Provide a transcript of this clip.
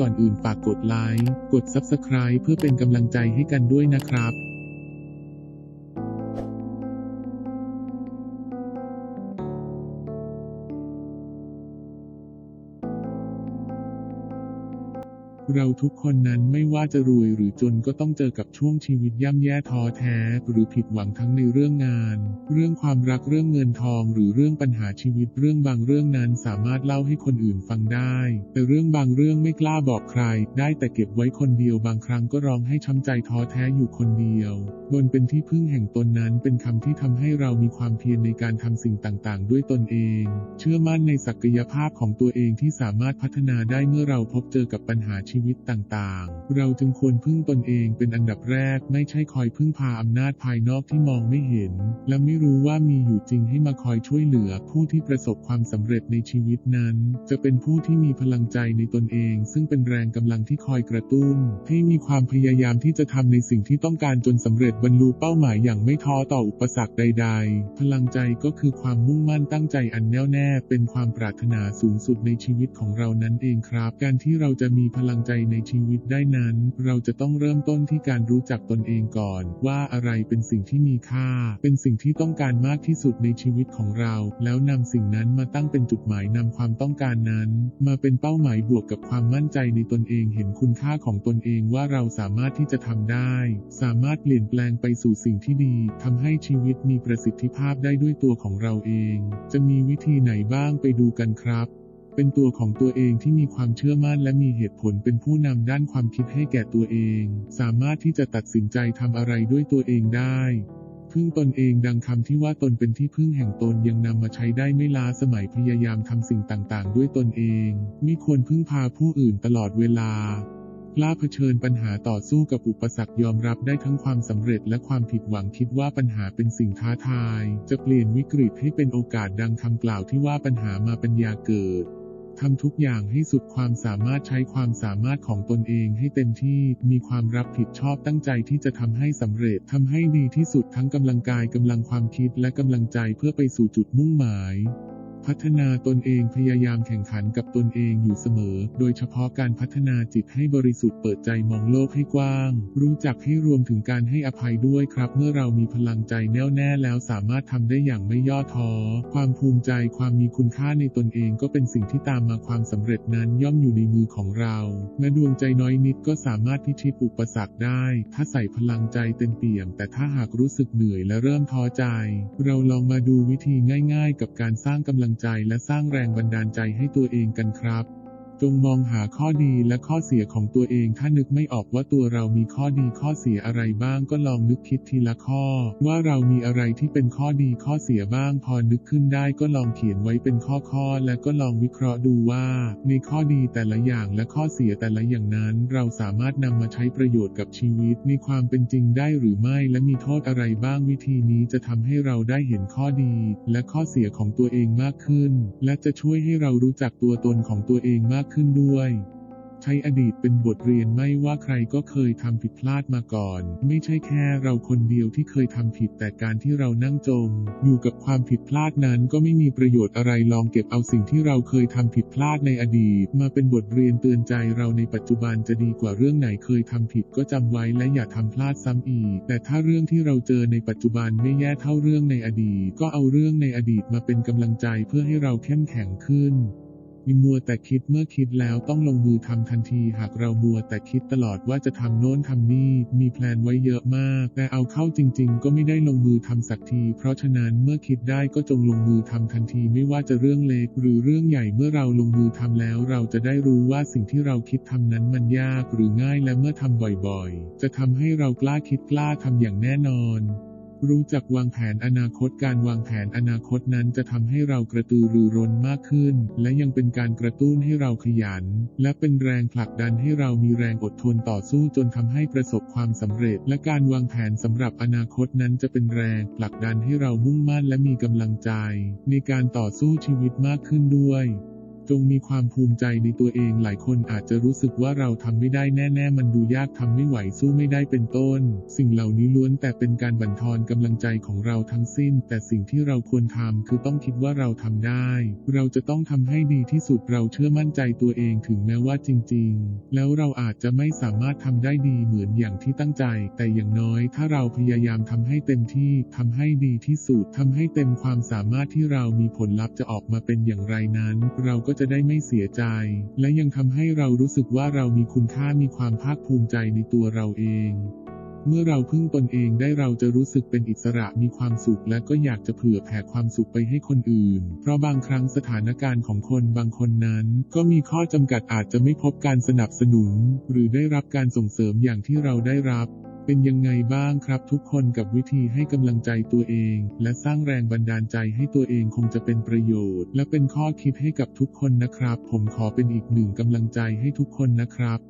ก่อนอื่นฝากกดไลค์ กด Subscribe เพื่อเป็นกำลังใจให้กันด้วยนะครับ เราทุกคนนั้นไม่ว่าจะรวยหรือจนก็ต้องเจอกับช่วงชีวิตย่ำแย่ท้อแท้ หรือผิดหวังทั้งในเรื่องงาน เรื่องความรักเรื่องเงินทอง หรือเรื่องปัญหาชีวิตเรื่องบางเรื่องนั้นสามารถเล่าให้คนอื่นฟังได้ แต่เรื่องบางเรื่องไม่กล้าบอกใคร ได้แต่เก็บไว้คนเดียวบางครั้งก็ร้องให้ช้ำใจท้อแท้อยู่คนเดียวบนเป็นที่พึ่งแห่งตนนั้นเป็นคำที่ทำให้เรามีความเพียรในการทำสิ่งต่างๆ ด้วยตนเอง เชื่อมั่นในศักยภาพของตัวเองที่สามารถพัฒนาได้เมื่อเราพบเจอกับปัญหาชีีวิตต่างๆ เราจึงควรพึ่งตนเองเป็นอันดับแรกไม่ใช่คอยพึ่งพาอำนาจภายนอกที่มองไม่เห็น และไม่รู้ว่ามีอยู่จริงให้มาคอยช่วยเหลือผู้ที่ประสบความสำเร็จในชีวิตนั้น จะเป็นผู้ที่มีพลังใจในตนเอง ซึ่งเป็นแรงกำลังที่คอยกระตุ้น ให้มีความพยายามที่จะทำในสิ่งที่ต้องการจนสำเร็จบรรลุเป้าหมายอย่างไม่ท้อต่ออุปสรรคใด ๆ พลังใจก็คือความมุ่งมั่นตั้งใจอันแน่วแน่ เป็นความปรารถนาสูงสุดในชีวิตของเรานั้นเองครับ การที่เราจะมีพลังใจในชีวิตได้นั้น เราจะต้องเริ่มต้นที่การรู้จักตนเองก่อน ว่าอะไรเป็นสิ่งที่มีค่า เป็นสิ่งที่ต้องการมากที่สุดในชีวิตของเรา แล้วนำสิ่งนั้นมาตั้งเป็นจุดหมายนำความต้องการนั้น มาเป็นเป้าหมายบวกกับความมั่นใจในตนเองเห็นคุณค่าของตนเองว่าเราสามารถที่จะทำได้ สามารถเปลี่ยนแปลงไปสู่สิ่งที่ดีทำให้ชีวิตมีประสิทธิภาพได้ด้วยตัวของเราเอง จะมีวิธีไหนบ้างไปดูกันครับ เป็นตัวของตัวเองที่มีความเชื่อมั่นและมีเหตุผลเป็นผู้นำด้านความคิดให้แก่ตัวเอง สามารถที่จะตัดสินใจทำอะไรด้วยตัวเองได้พึ่งตนเองดังคำที่ว่าตนเป็นที่พึ่งแห่งตนยังนำมาใช้ได้ไม่ล้าสมัยพยายามทำสิ่งต่างๆ ด้วยตนเองไม่ควรพึ่งพาผู้อื่นตลอดเวลากล้าเผชิญปัญหาต่อสู้กับอุปสรรคยอมรับได้ทั้งความสำเร็จและความผิดหวังคิดว่าปัญหาเป็นสิ่งท้าทาย จะเปลี่ยนวิกฤตให้เป็นโอกาสดังคำกล่าวที่ว่าปัญหามาปัญญาเกิด ทำทุกอย่างให้สุดความสามารถใช้ความสามารถของตนเองให้เต็มที่ มีความรับผิดชอบตั้งใจที่จะทำให้สำเร็จทำให้ดีที่สุดทั้งกำลังกายกำลังความคิดและกำลังใจเพื่อไปสู่จุดมุ่งหมาย พัฒนาตนเองพยายามแข่งขันกับตนเองอยู่เสมอ โดยเฉพาะการพัฒนาจิตให้บริสุทธิ์เปิดใจมองโลกให้กว้าง รู้จักให้รวมถึงการให้อภัยด้วยครับ เมื่อเรามีพลังใจแน่วแน่แล้วสามารถทำได้อย่างไม่ย่อท้อ ความภูมิใจความมีคุณค่าในตนเองก็เป็นสิ่งที่ตามมาความสำเร็จนั้นย่อมอยู่ในมือของเราแม้ดวงใจน้อยนิดก็สามารถพิชิตอุปสรรคได้ ถ้าใส่พลังใจเต็มเปี่ยม แต่ถ้าหากรู้สึกเหนื่อยและเริ่มท้อใจ เราลองมาดูวิธีง่าย ๆ กับการสร้างกำลังใจและสร้างแรงบันดาลใจให้ตัวเองกันครับ จงมองหาข้อดีและข้อเสียของตัวเอง ถ้านึกไม่ออกว่าตัวเรามีข้อดีข้อเสียอะไรบ้าง ก็ลองนึกคิดทีละข้อ ว่าเรามีอะไรที่เป็นข้อดีข้อเสียบ้าง พอนึกขึ้นได้ก็ลองเขียนไว้เป็นข้อๆและก็ลองวิเคราะห์ดูว่า ในข้อดีแต่ละอย่างและข้อเสียแต่ละอย่างนั้น เราสามารถนำมาใช้ประโยชน์กับชีวิตในความเป็นจริงได้หรือไม่และมีโทษอะไรบ้างวิธีนี้จะทำให้เราได้เห็นข้อดี และข้อเสียของตัวเองมากขึ้น และจะช่วยให้เรารู้จักตัวตนของตัวเองมากขึ้นด้วย ใช้อดีตเป็นบทเรียนไม่ว่าใครก็เคยทำผิดพลาดมาก่อน ไม่ใช่แค่เราคนเดียวที่เคยทำผิดแต่การที่เรานั่งจม อยู่กับความผิดพลาดนั้นก็ไม่มีประโยชน์อะไรลองเก็บเอาสิ่งที่เราเคยทำผิดพลาดในอดีต มาเป็นบทเรียนเตือนใจเราในปัจจุบันจะดีกว่าเรื่องไหนเคยทำผิดก็จำไว้และอย่าทำพลาดซ้ำอีก แต่ถ้าเรื่องที่เราเจอในปัจจุบันไม่แย่เท่าเรื่องในอดีต ก็เอาเรื่องในอดีตมาเป็นกำลังใจเพื่อให้เราเข้มแข็งขึ้น มีมัวแต่คิดเมื่อคิดแล้วต้องลงมือทำทันที หากเรามัวแต่คิดตลอดว่าจะทำโน้นทำนี่ มีแพลนไว้เยอะมาก แต่เอาเข้าจริง ๆ ก็ไม่ได้ลงมือทำสักที เพราะฉะนั้นเมื่อคิดได้ก็จงลงมือทำทันทีไม่ว่าจะเรื่องเล็กหรือเรื่องใหญ่เมื่อเราลงมือทำแล้ว เราจะได้รู้ว่าสิ่งที่เราคิดทำนั้นมันยากหรือง่ายและเมื่อทำบ่อยๆ จะทำให้เรากล้าคิดกล้าทำอย่างแน่นอน รู้จักวางแผนอนาคตการวางแผนอนาคตนั้นจะทำให้เรากระตือรือร้นมากขึ้น และยังเป็นการกระตุ้นให้เราขยัน และเป็นแรงผลักดันให้เรามีแรงอดทนต่อสู้จนทำให้ประสบความสำเร็จ และการวางแผนสำหรับอนาคตนั้นจะเป็นแรงผลักดันให้เรามุ่งมั่นและมีกำลังใจ ในการต่อสู้ชีวิตมากขึ้นด้วย จงมีความภูมิใจในตัวเองหลายคนอาจจะรู้สึกว่าเราทำไม่ได้แน่ ๆ มันดูยากทำไม่ไหวสู้ไม่ได้เป็นต้น สิ่งเหล่านี้ล้วนแต่เป็นการบั่นทอนกำลังใจของเราทั้งสิ้น แต่สิ่งที่เราควรทำคือต้องคิดว่าเราทำได้ เราจะต้องทำให้ดีที่สุดเราเชื่อมั่นใจตัวเองถึงแม้ว่าจริง ๆ แล้วเราอาจจะไม่สามารถทำได้ดีเหมือนอย่างที่ตั้งใจ แต่อย่างน้อยถ้าเราพยายามทำให้เต็มที่ทำให้ดีที่สุดทำให้เต็มความสามารถที่เรามีผลลัพธ์จะออกมาเป็นอย่างไรนั้น เราก็จะได้ไม่เสียใจ และยังทำให้เรารู้สึกว่าเรามีคุณค่ามีความภาคภูมิใจในตัวเราเอง เมื่อเราพึ่งตนเองได้เราจะรู้สึกเป็นอิสระมีความสุข และก็อยากจะเผื่อแผ่ความสุขไปให้คนอื่น เพราะบางครั้งสถานการณ์ของคนบางคนนั้น ก็มีข้อจำกัดอาจจะไม่พบการสนับสนุน หรือได้รับการส่งเสริมอย่างที่เราได้รับ เป็นยังไงบ้างครับทุกคนกับวิธีให้กำลังใจตัวเอง และสร้างแรงบันดาลใจให้ตัวเองคงจะเป็นประโยชน์ และเป็นข้อคิดให้กับทุกคนนะครับ ผมขอเป็นอีกหนึ่งกำลังใจให้ทุกคนนะครับ